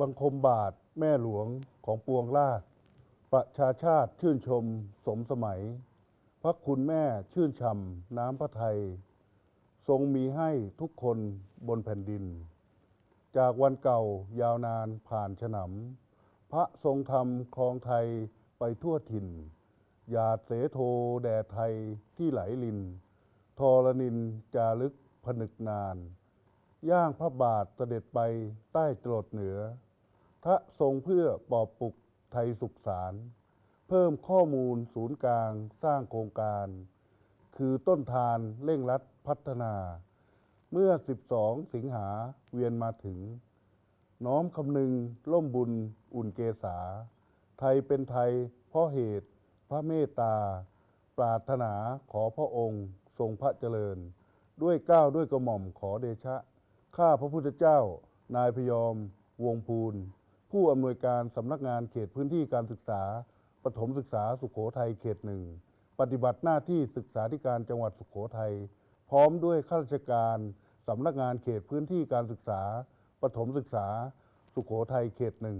บังคมบาทแม่หลวงของปวงราช ประชาชาติชื่นชมสมสมัย พระคุณแม่ชื่นช่ำน้ำพระไทยทรงมีให้ทุกคนบนแผ่นดิน จากวันเก่ายาวนานผ่านฉนำพระทรงธรรมครองไทยไปทั่วถิ่น หยาดเสโทแด่ไทยที่ไหลลินทรนินจารึกผนึกนาน ย่างพระบาทเสด็จไปใต้ตรดเหนือ ทะทรงเพื่อปอบปลุกไทยสุขสาร เพิ่มข้อมูลศูนย์กลางสร้างโครงการ คือต้นทานเร่งรัดพัฒนา เมื่อ 12 สิงหาเวียนมาถึง น้อมคำนึงล่มบุญอุ่นเกษา ไทยเป็นไทยเพราะเหตุ พระเมตตา ปรารถนาขอพระองค์ ทรงพระเจริญ ด้วยก้าวด้วยกระหม่อมขอเดชะ ข้าพระพุทธเจ้านายพยอม วงพูน ผู้อำนวยการสำนักงานเขตพื้นที่การศึกษาปฐมศึกษาสุขโขทัยเขตหนึ่งปฏิบัติหน้าที่ศึกษาธิการจังหวัดสุขโขทัยพร้อมด้วยข้าราชการสำนักงานเขตพื้นที่การศึกษาปฐมศึกษาสุขโขทัยเขตหนึ่ง